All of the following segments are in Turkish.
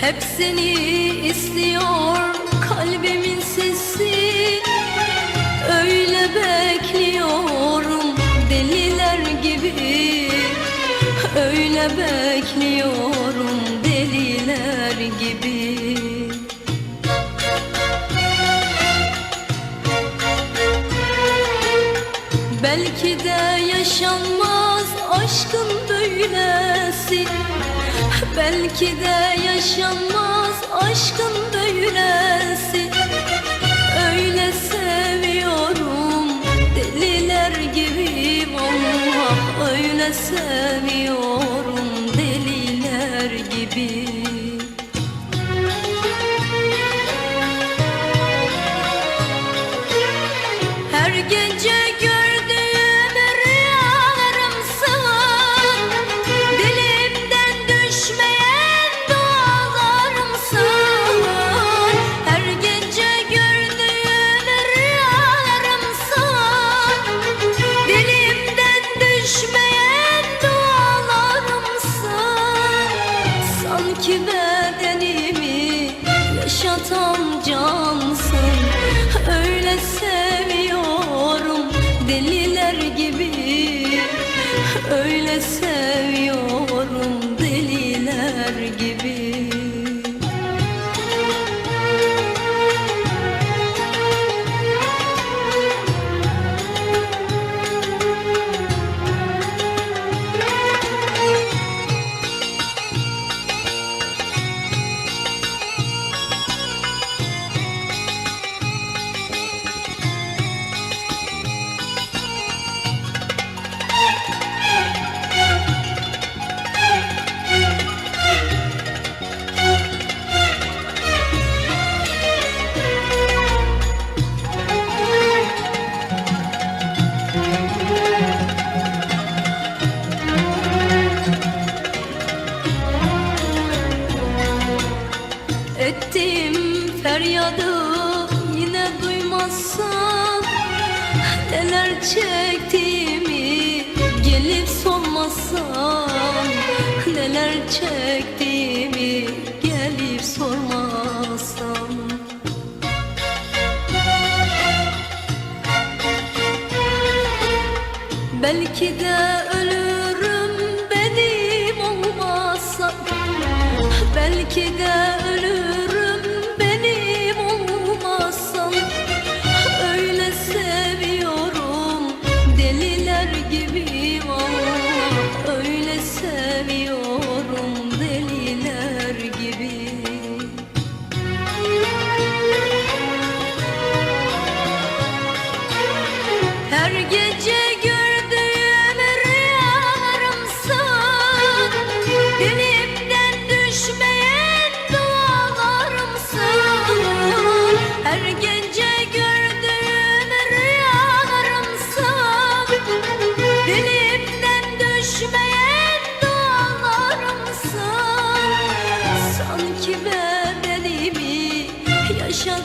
Hep seni istiyor kalbimin sesi. Öyle bekliyorum deliler gibi. Öyle bekliyorum deliler gibi. Belki de yaşanmaz aşkın böylesi. Belki de yaşanmaz aşkın böylesi. Öyle seviyorum deliler gibi Allah Öyle seviyorum deliler gibi. Her gece gördüğüm Seviyorum deliler gibi Ettim feryadı yine duymazsan Neler çektiğimi gelip sormazsan Neler çektiğimi gelip sormazsan. Belki de ölürüm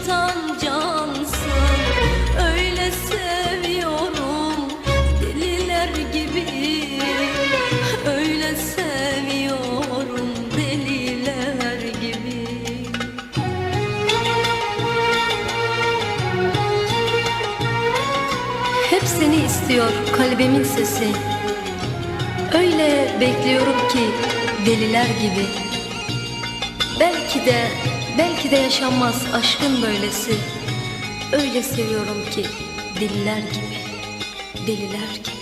yaşatan cansın Öyle seviyorum. Deliler gibi Öyle seviyorum. Deliler gibi. Hep seni istiyor kalbimin sesi. Öyle bekliyorum ki deliler gibi. Belki de, belki de yaşanmaz aşkın böylesi. Öyle seviyorum ki deliler gibi, deliler gibi